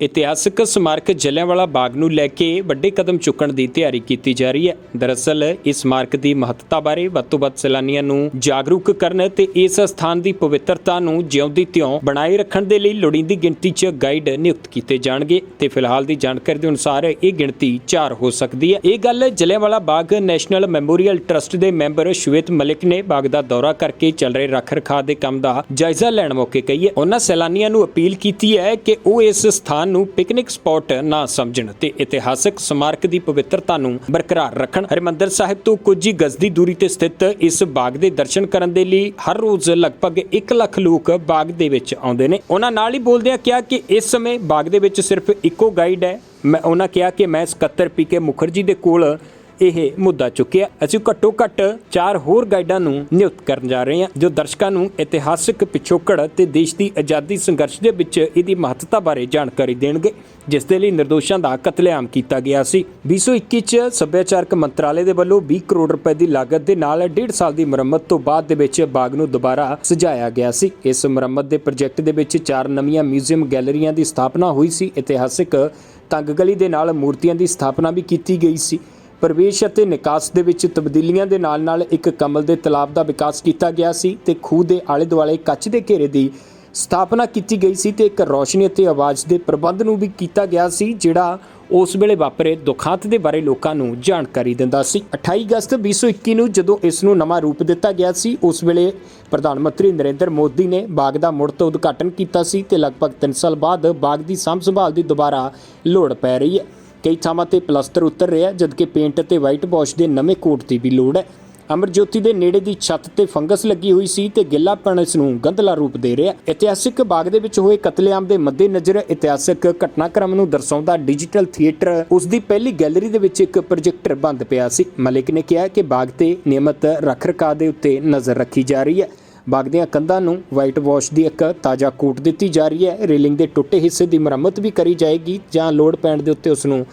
ਇਤਿਹਾਸਕ ਸਮਾਰਕ ਜਲਿਆਂਵਾਲਾ ਬਾਗ ਨੂੰ ਲੈ ਕੇ ਵੱਡੇ ਕਦਮ ਚੁੱਕਣ ਦੀ ਤਿਆਰੀ ਕੀਤੀ ਜਾ ਰਹੀ ਹੈ। ਦਰਅਸਲ, ਇਸ ਸਮਾਰਕ ਦੀ ਮਹੱਤਤਾ ਬਾਰੇ ਵੱਧ ਤੋਂ ਵੱਧ ਸੈਲਾਨੀਆਂ ਨੂੰ ਜਾਗਰੂਕ ਕਰਨ ਤੇ ਇਸ ਸਥਾਨ ਦੀ ਪਵਿੱਤਰਤਾ ਨੂੰ ਜਿਉਂਦੀ ਤਿਉਂ ਬਣਾਏ ਰੱਖਣ ਦੇ ਲਈ ਲੋੜੀਂਦੀ ਗਿਣਤੀ 'ਚ ਗਾਈਡ ਨਿਯੁਕਤ ਕੀਤੇ ਜਾਣਗੇ ਤੇ ਫਿਲਹਾਲ ਦੀ ਜਾਣਕਾਰੀ ਦੇ ਅਨੁਸਾਰ ਇਹ ਗਿਣਤੀ 4 ਹੋ ਸਕਦੀ ਹੈ। ਇਹ ਗੱਲ Jallianwala Bagh national memorial trust ਦੇ ਮੈਂਬਰ ਸ਼ਵੇਤ ਮਲਿਕ ਨੇ ਬਾਗ ਦਾ ਦੌਰਾ ਕਰਕੇ ਚੱਲ ਰਹੇ ਰੱਖ ਰਖਾਅ ਦੇ ਕੰਮ ਦਾ ਜਾਇਜ਼ਾ ਲੈਣ ਮੌਕੇ ਕਹੀ ਹੈ। ਉਹਨਾਂ ਸੈਲਾਨੀਆਂ ਨੂੰ ਅਪੀਲ ਕੀਤੀ ਹੈ ਕਿ ਉਹ ਇਸ ਸਥਾਨ ਨੂੰ ਪਿਕਨਿਕ ਸਪੌਟ ਨਾ ਸਮਝਣ ਤੇ ਇਤਿਹਾਸਕ ਸਮਾਰਕ ਦੀ ਪਵਿੱਤਰਤਾ ਨੂੰ ਬਰਕਰਾਰ ਰੱਖਣ। ਹਰਿਮੰਦਰ ਸਾਹਿਬ ਤੋਂ ਕੁਝ ਹੀ ਗਜ਼ ਦੀ ਦੂਰੀ ਤੇ ਸਥਿਤ ਇਸ ਬਾਗ ਦੇ ਦਰਸ਼ਨ ਕਰਨ ਦੇ ਲਈ ਹਰ ਰੋਜ਼ ਲਗਭਗ 1 ਲੱਖ ਲੋਕ ਬਾਗ ਦੇ ਵਿੱਚ ਆਉਂਦੇ ਨੇ। ਉਹਨਾਂ ਨਾਲ ਹੀ ਬੋਲਦਿਆਂ ਕਿਹਾ ਕਿ ਇਸ ਸਮੇਂ ਬਾਗ ਦੇ ਵਿੱਚ ਸਿਰਫ ਇੱਕੋ ਗਾਈਡ ਹੈ। ਮੈਂ ਉਹਨਾਂ ਕਿਹਾ ਕਿ ਮੈਂ ਸਕੱਤਰ ਪੀ ਕੇ ਮੁਖਰਜੀ ਦੇ ਕੋਲ ਇਹ ਮੁੱਦਾ ਚੁੱਕਿਆ। ਅਸੀਂ ਘੱਟੋ ਘੱਟ ਚਾਰ ਹੋਰ ਗਾਈਡਾਂ ਨੂੰ ਨਿਯੁਕਤ ਕਰਨ ਜਾ ਰਹੇ ਹਾਂ, ਜੋ ਦਰਸ਼ਕਾਂ ਨੂੰ ਇਤਿਹਾਸਕ ਪਿਛੋਕੜ ਤੇ ਦੇਸ਼ ਦੀ ਆਜ਼ਾਦੀ ਸੰਘਰਸ਼ ਦੇ ਵਿੱਚ ਇਹਦੀ ਮਹੱਤਤਾ ਬਾਰੇ ਜਾਣਕਾਰੀ ਦੇਣਗੇ, ਜਿਸ ਦੇ ਲਈ ਨਿਰਦੋਸ਼ਾਂ ਦਾ ਕਤਲੇਆਮ ਕੀਤਾ ਗਿਆ ਸੀ। 2021 ਚ ਸੱਭਿਆਚਾਰਕ ਮੰਤਰਾਲੇ ਦੇ ਵੱਲੋਂ 20 ਕਰੋੜ ਰੁਪਏ ਦੀ ਲਾਗਤ ਦੇ ਨਾਲ 1.5 ਸਾਲ ਦੀ ਮੁਰੰਮਤ ਤੋਂ ਬਾਅਦ ਦੇ ਵਿੱਚ ਬਾਗ ਨੂੰ ਦੁਬਾਰਾ ਸਜਾਇਆ ਗਿਆ ਸੀ। ਇਸ ਮੁਰੰਮਤ ਦੇ ਪ੍ਰੋਜੈਕਟ ਦੇ ਵਿੱਚ ਚਾਰ ਨਵੀਆਂ ਮਿਊਜ਼ੀਅਮ ਗੈਲਰੀਆਂ ਦੀ ਸਥਾਪਨਾ ਹੋਈ ਸੀ। ਇਤਿਹਾਸਿਕ ਤੰਗ ਗਲੀ ਦੇ ਨਾਲ ਮੂਰਤੀਆਂ ਦੀ ਸਥਾਪਨਾ ਵੀ ਕੀਤੀ ਗਈ ਸੀ। ਪ੍ਰਵੇਸ਼ ਅਤੇ ਨਿਕਾਸ ਦੇ ਵਿੱਚ ਤਬਦੀਲੀਆਂ ਦੇ ਨਾਲ-ਨਾਲ ਇੱਕ ਕਮਲ ਦੇ ਤਲਾਬ ਦਾ ਵਿਕਾਸ ਕੀਤਾ ਗਿਆ ਸੀ ਤੇ ਖੂਹ ਦੇ ਆਲੇ-ਦੁਆਲੇ ਕੱਚ ਦੇ ਘੇਰੇ ਦੀ ਸਥਾਪਨਾ ਕੀਤੀ ਗਈ ਸੀ ਤੇ ਇੱਕ ਰੌਸ਼ਨੀ ਅਤੇ ਆਵਾਜ਼ ਦੇ ਪ੍ਰਬੰਧ ਨੂੰ ਵੀ ਕੀਤਾ ਗਿਆ ਸੀ, ਜਿਹੜਾ ਉਸ ਵੇਲੇ ਵਾਪਰੇ। ਦੁਖਾਂਤ ਦੇ ਬਾਰੇ ਲੋਕਾਂ ਨੂੰ ਜਾਣਕਾਰੀ ਦਿੰਦਾ ਸੀ। 28 ਅਗਸਤ 2021 ਨੂੰ ਜਦੋਂ ਇਸ ਨੂੰ ਨਵਾਂ ਰੂਪ ਦਿੱਤਾ ਗਿਆ ਸੀ, ਉਸ ਵੇਲੇ ਪ੍ਰਧਾਨ ਮੰਤਰੀ ਨਰਿੰਦਰ ਮੋਦੀ ਨੇ ਬਾਗ ਦਾ ਮੁੜ ਤੋਂ ਉਦਘਾਟਨ ਕੀਤਾ ਸੀ ਤੇ ਲਗਭਗ 3 ਸਾਲ ਬਾਅਦ ਬਾਗ ਦੀ ਸਾਂਭ ਸੰਭਾਲ ਦੀ ਦੁਬਾਰਾ ਲੋੜ ਪੈ ਰਹੀ ਹੈ। ਕਈ ਥਾਵਾਂ ਤੇ ਪਲਸਤਰ ਉਤਰ ਰਿਹਾ ਜਦਕਿ ਪੇਂਟ ਅਤੇ ਵਾਈਟ ਵਾਸ਼ ਦੇ ਨਵੇਂ ਕੋਟ ਦੀ ਵੀ ਲੋੜ ਹੈ। ਅਮਰਜੋਤੀ ਦੇ ਨੇੜੇ ਦੀ ਛੱਤ ਤੇ ਫੰਗਸ ਲੱਗੀ ਹੋਈ ਸੀ ਤੇ ਗਿੱਲਾਪਣ ਇਸ ਨੂੰ ਗੰਧਲਾ ਰੂਪ ਦੇ ਰਿਹਾ ਇਤਿਹਾਸਿਕ ਬਾਗ ਦੇ ਵਿੱਚ ਹੋਏ ਕਤਲੇਆਮ ਦੇ ਮੱਦੇਨਜ਼ਰ ਇਤਿਹਾਸਿਕ ਘਟਨਾਕ੍ਰਮ ਨੂੰ ਦਰਸਾਉਂਦਾ ਡਿਜੀਟਲ ਥੀਏਟਰ ਉਸ ਦੀ ਪਹਿਲੀ ਗੈਲਰੀ ਦੇ ਵਿੱਚ ਇੱਕ ਪ੍ਰੋਜੈਕਟਰ ਬੰਦ ਪਿਆ ਸੀ। ਮਲਿਕ ਨੇ ਕਿਹਾ ਕਿ ਬਾਗ ਤੇ ਨਿਯਮਤ ਰੱਖ-ਰਖਾਅ ਦੇ ਉੱਤੇ ਨਜ਼ਰ ਰੱਖੀ ਜਾ ਰਹੀ ਹੈ। ਬਾਗ ਦੀਆਂ ਕੰਧਾਂ ਨੂੰ ਵਾਈਟ ਵਾਸ਼ ਦੀ ਇੱਕ ਤਾਜ਼ਾ ਕੋਟ ਦਿੱਤੀ ਜਾ ਰਹੀ ਹੈ। ਰੇਲਿੰਗ ਦੇ ਟੁੱਟੇ ਹਿੱਸੇ ਦੀ ਮੁਰੰਮਤ ਵੀ ਕਰੀ ਜਾਏਗੀ ਜਾਂ ਲੋਡ ਪੈਣ ਦੇ ਉੱਤੇ ਉਸ ਨੂੰ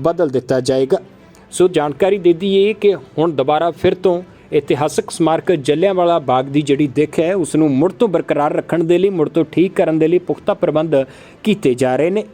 ਬਦਲ ਦਿੱਤਾ ਜਾਏਗਾ। ਸੋ ਜਾਣਕਾਰੀ ਦੇ ਦਈਏ ਕਿ ਹੁਣ ਦੁਬਾਰਾ ਫਿਰ ਤੋਂ ਇਤਿਹਾਸਕ ਸਮਾਰਕ ਜਲਿਆਂਵਾਲਾ ਬਾਗ ਦੀ ਜਿਹੜੀ ਦਿੱਖ ਹੈ ਉਸ ਨੂੰ ਮੁੜ ਤੋਂ ਬਰਕਰਾਰ ਰੱਖਣ ਦੇ ਲਈ, ਮੁੜ ਤੋਂ ਠੀਕ ਕਰਨ ਦੇ ਲਈ ਪੁਖਤਾ ਪ੍ਰਬੰਧ ਕੀਤੇ ਜਾ ਰਹੇ ਨੇ।